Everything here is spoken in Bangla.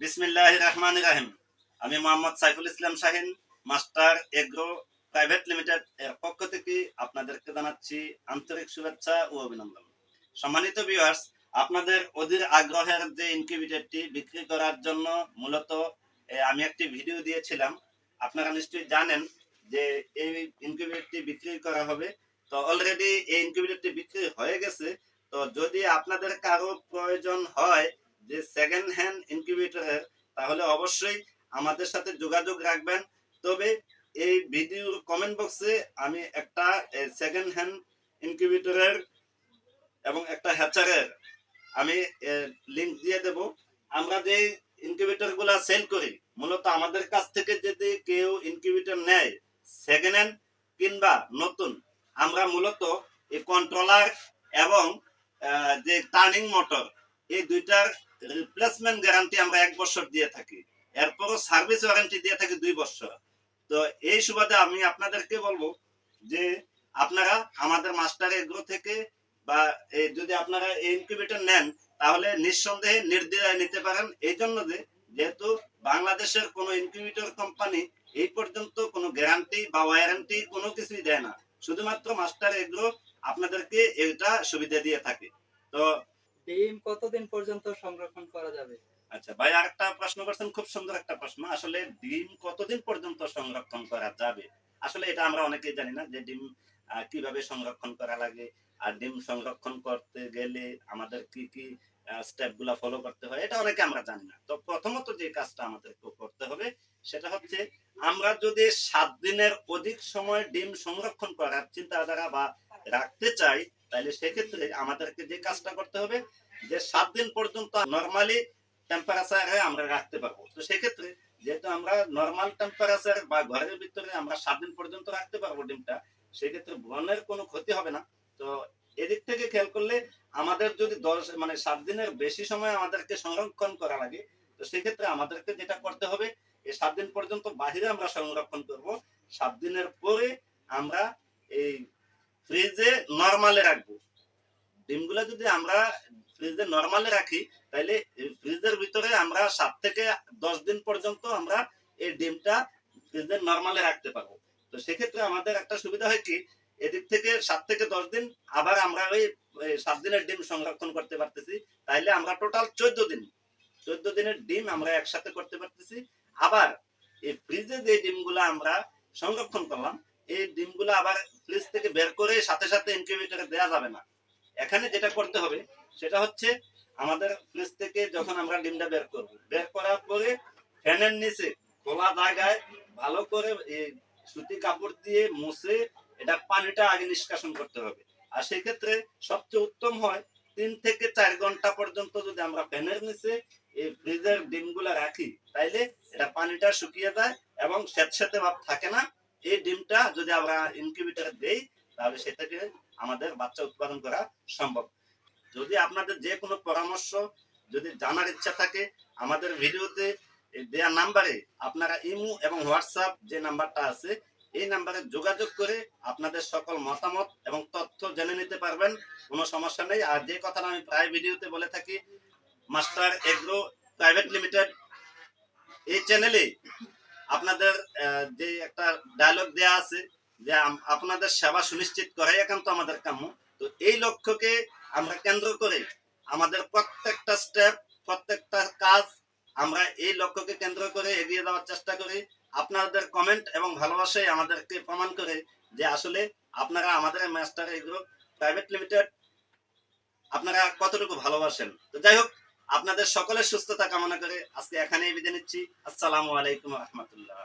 বিসমিল্লাহ রহমান রাহিম। আমি Mohammad Saiful Islam Shahin, master agro private limited এর পক্ষ থেকে আপনাদেরকে জানাচ্ছি আন্তরিক শুভেচ্ছা ও অভিনন্দন। সম্মানিত ভিউয়ার্স আপনাদের অধীর আগ্রহের যে ইনকিউবেটরটি বিক্রি করার জন্য মূলত আমি একটি ভিডিও দিয়েছিলাম। আপনারা নিশ্চয়ই জানেন যে এই ইনকিউবেটরটি বিক্রি করা হবে। তো অলরেডি এই ইনকিউবেটরটি বিক্রি হয়ে গেছে। তো যদি আপনাদের কারও প্রয়োজন হয় যে সেকেন্ড হ্যান্ড ইনকিউবেটরের তাহলে অবশ্যই আমাদের সাথে যোগাযোগ রাখবেন। তবে এই ভিডিওর কমেন্ট বক্সে আমি একটা সেকেন্ড হ্যান্ড ইনকিউবেটরের এবং একটা হ্যাচারের আমি লিংক দিয়ে দেব। আমরা যে ইনকিউবেটরগুলা সেল করি, মূলত আমাদের কাছ থেকে যদি কেউ ইনকিউবেটর নেয় সেকেন্ড হ্যান্ড কিংবা নতুন, আমরা মূলত এই কন্ট্রোলার এবং যে টার্নিং মোটর এই দুইটার রিপ্লেসমেন্ট গ্যারান্টি আমরা এক বছর দিয়ে থাকি। এরপরও সার্ভিস ওয়ারেন্টি দিয়ে থাকি দুই বছর। তো এই সুবাদে আমি আপনাদেরকে বলব যে আপনারা আমাদের মাস্টার এগ্রো থেকে বা যদি আপনারা এই ইনকিউবেটর নেন, তাহলে নিঃসন্দেহে নির্দ্বিধায় নিতে পারেন। এই জন্য যে যেহেতু বাংলাদেশের কোনো ইনকিউবেটর কোম্পানি এই পর্যন্ত কোনো গ্যারান্টি বা ওয়ারেন্টি কোনো কিছুই দেয় না। শুধুমাত্র মাস্টার এগ্রো আপনাদেরকে এটা সুবিধা দিয়ে থাকে। তো ডিম কতদিন পর্যন্ত সংরক্ষণ করা যাবে? আচ্ছা ভাই, আরেকটা প্রশ্ন করছেন, খুব সুন্দর একটা প্রশ্ন। আসলে ডিম কতদিন পর্যন্ত সংরক্ষণ করা যাবে? আসলে এটা আমরা অনেকেই জানি না যে ডিম কীভাবে সংরক্ষণ করা লাগে। আর ডিম সংরক্ষণ করতে গেলে আমাদের কি কি স্টেপগুলা ফলো করতে হয়, এটা অনেকে আমরা জানি না। তো প্রথমত যে কাজটা আমাদের করতে হবে, সেটা হচ্ছে আমরা যদি সাত দিনের অধিক সময় ডিম সংরক্ষণ করার চিন্তাধারা বা রাখতে চাই তাহলে সেক্ষেত্রে আমাদেরকে যে কাজটা করতে হবে, যে সাত দিন পর্যন্ত নর্মালি টেম্পারেচারে আমরা রাখতে পারব। তো সেক্ষেত্রে যেহেতু আমরা নর্মাল টেম্পারেচার বা ঘরের ভিতরে আমরা সাত দিন পর্যন্ত রাখতে পারব ডিমটা, সেক্ষেত্রে ব্রণের কোনো ক্ষতি হবে না। তো এদিক থেকে খেয়াল করলে আমাদের যদি দশ মানে সাত দিনের বেশি সময় আমাদেরকে সংরক্ষণ করা লাগে, তো সেক্ষেত্রে আমাদেরকে যেটা করতে হবে, এই সাত দিন পর্যন্ত বাহিরে আমরা সংরক্ষণ করব। সাত দিনের পরে আমরা এই ফ্রিজে নর্মালে রাখব। ডিমগুলো যদি আমরা ফ্রিজে নর্মালে রাখি তাহলে ফ্রিজের ভিতরে আমরা সাত থেকে দশ দিন পর্যন্ত আমরা এই ডিমটা ফ্রিজের নর্মালে রাখতে পারব। তো সেক্ষেত্রে আমাদের একটা সুবিধা হয় কি, এদিক থেকে সাত থেকে দশ দিন আবার আমরা ওই ওই সাত দিনের ডিম সংরক্ষণ করতে পারতেছি। তাইলে আমরা টোটাল চোদ্দ দিন, চোদ্দ দিনের ডিম আমরা একসাথে করতে পারতেছি। আবার এই ফ্রিজে যে ডিমগুলো আমরা সংরক্ষণ করলাম এই ডিমগুলো আবার ফ্রিজ থেকে বের করে সাথে সাথে ইনকিউবেটরে দেওয়া যাবে না। এখানে যেটা করতে হবে, সেটা হচ্ছে আমাদের ফ্রিজ থেকে যখন আমরা ডিমটা বের করব, বের করার পরে ফ্যানের নিচে খোলা জায়গায় ভালো করে সুতি কাপড় দিয়ে মুছে এটা পানিটা আগে নিষ্কাশন করতে হবে। আর সেক্ষেত্রে সবচেয়ে উত্তম হয়, তিন থেকে চার ঘণ্টা পর্যন্ত যদি আমরা ফ্যানের নিচে এই ফ্রিজের ডিমগুলো রাখি, তাইলে এটা পানিটা শুকিয়ে যায় এবং স্যাঁতস্যাঁতে ভাব থাকে না। এই ডিমটা যদি আমরা ইনকিউবেটরে দেই, তাহলে সে থেকে আমাদের বাচ্চা উৎপাদন করা সম্ভব। যদি আপনাদের যে কোনো পরামর্শ, যদি জানার ইচ্ছা থাকে, আমাদের ভিডিওতে দেয়া নাম্বারে আপনারা ইমো এবং হোয়াটসঅ্যাপ যে নাম্বারটা আছে, এই নাম্বারে যোগাযোগ করে আপনাদের সকল মতামত এবং তথ্য জেনে নিতে পারবেন, কোনো সমস্যা নেই। আর যে কথাটা আমি প্রায় ভিডিওতে বলে থাকি, মাস্টার এগ্রো প্রাইভেট লিমিটেড, এই চ্যানেলে আপনাদের যে একটা ডায়লগ দেয়া আছে যে আপনাদের সেবা সুনিশ্চিত করাই একান্ত আমাদের কাম্য। তো এই লক্ষ্যকে আমরা কেন্দ্র করে আমাদের প্রত্যেকটা স্টেপ প্রত্যেকটা কাজ আমরা এই লক্ষ্যকে কেন্দ্র করে এগিয়ে যাওয়ার চেষ্টা করি। আপনাদের কমেন্ট এবং ভালোবাসাই আমাদেরকে প্রমাণ করে যে আসলে আপনারা আমাদের মাস্টার এগুলো প্রাইভেট লিমিটেড আপনারা কতটুকু ভালোবাসেন। তো যাই হোক আপনাদের সকলের সুস্থতা কামনা করে আজকে এখানেই বিদায় নিচ্ছি। আসসালামু আলাইকুম রহমতুল্লাহ।